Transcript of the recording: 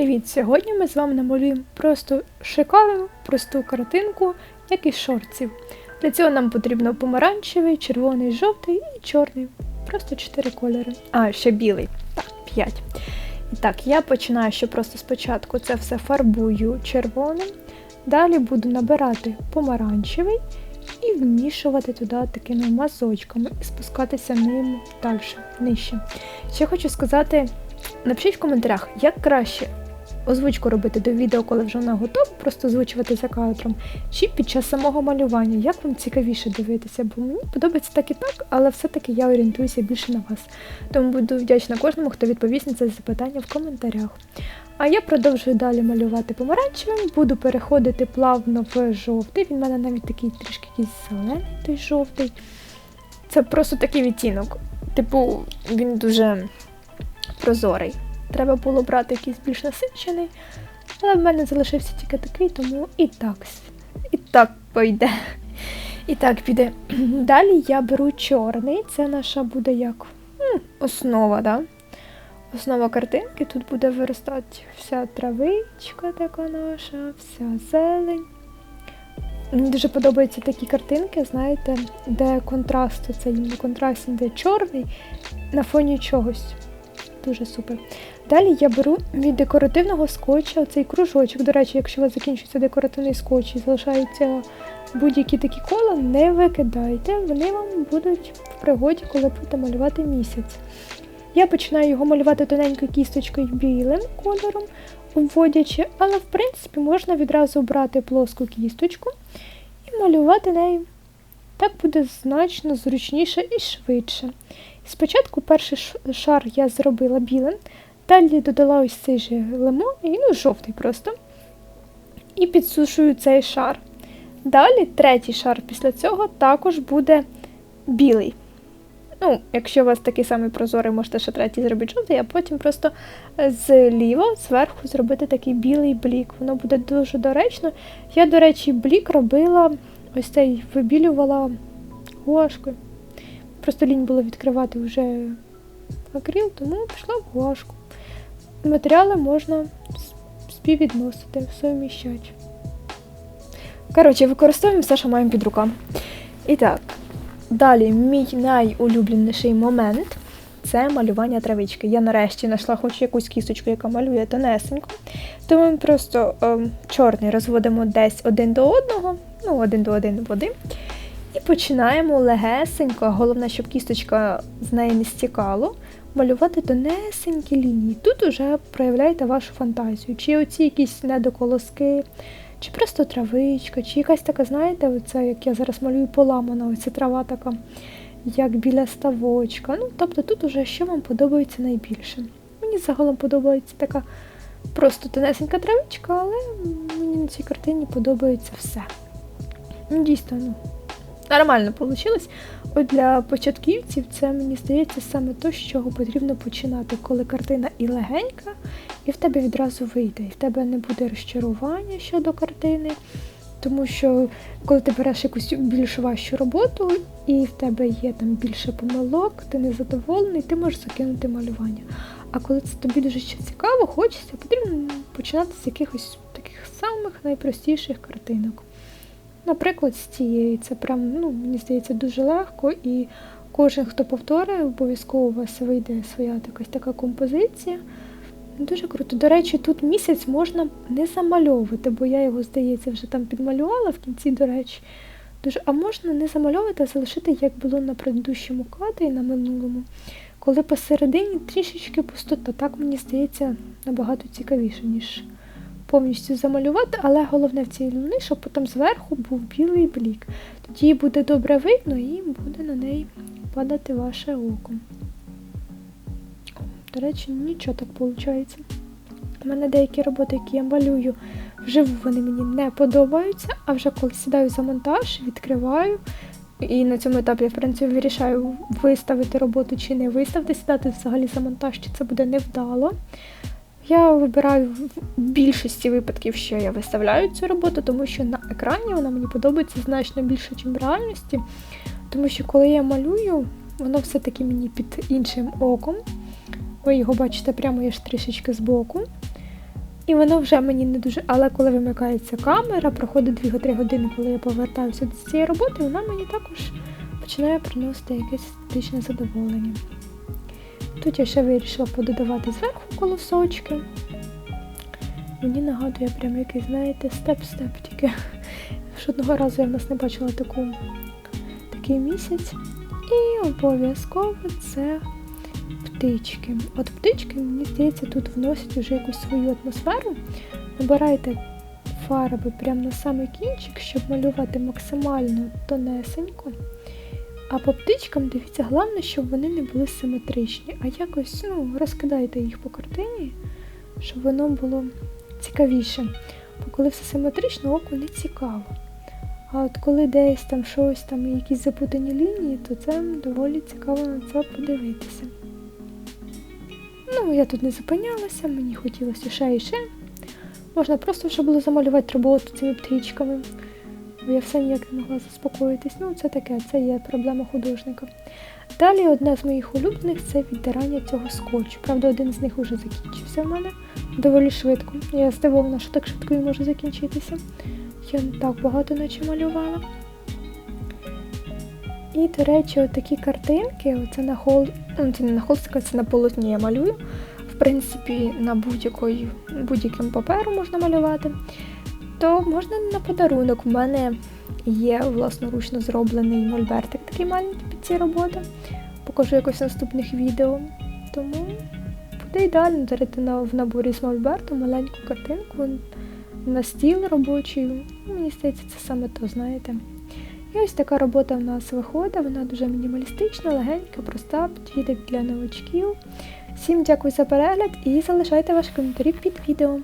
Привіт! Сьогодні ми з вами намалюємо просто шикарну, просту картинку, як із шорців. Для цього нам потрібно помаранчевий, червоний, жовтий і чорний. Просто чотири кольори. А, ще білий. Так, п'ять. І так, я починаю ще просто спочатку це все фарбую червоним. Далі буду набирати помаранчевий і вмішувати туди такими мазочками і спускатися ним далі, нижче. Ще хочу сказати. Напишіть в коментарях, як краще озвучку робити до відео, коли вже вона готова, просто озвучувати за кадром, чи під час самого малювання, як вам цікавіше дивитися, бо мені подобається так і так, але все-таки я орієнтуюся більше на вас. Тому буду вдячна кожному, хто відповість на це запитання в коментарях. А я продовжую далі малювати помаранчевим, буду переходити плавно в жовтий. Він в мене навіть такий трішки якийсь зелений, той жовтий. Це просто такий відтінок. Типу, він дуже прозорий. Треба було брати якийсь більш насичений, але в мене залишився тільки такий, тому і так, і так пойде. І так піде. Далі я беру чорний, це наша буде як основа, да? Основа картинки. Тут буде виростати вся травичка така наша, вся зелень. Мені дуже подобаються такі картинки, знаєте, де контраст, це не контраст, де чорний на фоні чогось. Дуже супер. Далі я беру від декоративного скотча цей кружочок. До речі, якщо у вас закінчується декоративний скотч і залишаються будь-які такі кола, не викидайте, вони вам будуть в пригоді, коли будете малювати місяць. Я починаю його малювати тоненькою кісточкою білим кольором, обводячи, але в принципі можна відразу брати плоску кісточку і малювати нею. Так буде значно зручніше і швидше. Спочатку перший шар я зробила білим, далі додала ось цей же лимон, ну, жовтий просто. І підсушую цей шар. Далі третій шар після цього також буде білий. Ну, Якщо у вас такий самий прозорий, можете ще третій зробити жовтий, а потім просто зліва, зверху зробити такий білий блік. Воно буде дуже доречно. Я, до речі, блік робила ось цей вибілювала гуашкою. Просто лінь було відкривати вже акрил, тому пішла в гуашку. Матеріали можна співвідносити, суміщати. Коротше, використовуємо все, що маємо під руками. І так, далі мій найулюбленіший момент це малювання травички. Я нарешті знайшла хоч якусь кісточку, яка малює тонесенько. Тому ми просто ем, чорний розводимо десь один до одного, ну, один до один води. І починаємо легесенько, головне, щоб кісточка з неї не стікало, малювати тонесенькі лінії. Тут уже проявляєте вашу фантазію. Чи оці якісь недоколоски, чи просто травичка, чи якась така, знаєте, оце, як я зараз малюю поламана, оця трава така, як біля ставочка. Ну, Тобто тут уже що вам подобається найбільше. Мені загалом подобається така просто тонесенька травичка, але мені на цій картині подобається все. Ну, Дійсно, ну. Нормально вийшло. От для початківців це, мені здається, саме те, з чого потрібно починати, коли картина і легенька, і в тебе відразу вийде. І в тебе не буде розчарування щодо картини. Тому що коли ти береш якусь більш важчу роботу, і в тебе є там більше помилок, ти незадоволений, ти можеш закинути малювання. А коли це тобі дуже цікаво, хочеться, потрібно починати з якихось таких самих найпростіших картинок. Наприклад, з цієї це прям, ну, мені здається, дуже легко, і кожен, хто повторює, обов'язково у вас вийде своя якась така композиція. Дуже круто. До речі, тут місяць можна не замальовувати, бо я його, здається, вже там підмалювала в кінці, до речі. Дуже, А можна не замальовувати, а залишити, як було на предыдущому кадрі, на минулому, коли посередині трішечки пустота. Так мені здається набагато цікавіше, ніж повністю замалювати, але головне в цій луни, щоб потім зверху був білий блік. Тоді буде добре видно і буде на неї падати ваше око. До речі, нічого так виходить. У мене деякі роботи, які я малюю, вживу вони мені не подобаються, а вже коли сідаю за монтаж, відкриваю. І на цьому етапі я в принципі вирішаю виставити роботу чи не виставити, сідати взагалі за монтаж, чи це буде невдало. Я вибираю в більшості випадків, що я виставляю цю роботу, тому що на екрані вона мені подобається значно більше, ніж в реальності. Тому що коли я малюю, воно все-таки мені під іншим оком. Ви його бачите прямо я ж трішечки збоку. І воно вже мені не дуже. Але коли вимикається камера, проходить 2-3 години, коли я повертаюся до цієї роботи, вона мені також починає приносити якесь естетичне задоволення. Тут я ще вирішила пододавати зверху колосочки. Мені нагадує прям якийсь, знаєте, степ-степ тільки. Жодного разу я в нас не бачила таку, такий місяць. І обов'язково це птички. От птички, мені здається, тут вносять вже якусь свою атмосферу. Набирайте фарби прямо на самий кінчик, щоб малювати максимально тонесенько. А по птичкам дивіться, головне, щоб вони не були симетричні, а якось ну, розкидайте їх по картині, щоб воно було цікавіше. Бо коли все симетрично, оку не цікаво. А от коли десь там щось, там якісь запутані лінії, то це доволі цікаво на це подивитися. Ну, я тут не зупинялася, мені хотілося ще і ще. Можна просто ще було замалювати роботу цими птичками. Бо я все ніяк не могла заспокоїтись. Ну, це таке, це є проблема художника. Далі одне з моїх улюблених це відтирання цього скотчу. Правда, один з них вже закінчився в мене доволі швидко. Я здивована, що так швидко він може закінчитися. Я не так багато наче малювала. І, до речі, такі картинки, оце на хол... ну, це не на холстика, це на полотні я малюю. В принципі, на будь-яким паперу можна малювати. То можна на подарунок. У мене є власноручно зроблений мольбертик такий маленький під ці роботи. Покажу якось в наступних відео. Тому буде ідеально дарити на, в наборі з мольберту маленьку картинку на стіл робочий. Ну, Мені здається, це саме то, знаєте. І ось така робота в нас виходить, вона дуже мінімалістична, легенька, проста, підійде для новачків. Всім дякую за перегляд і залишайте ваші коментарі під відео.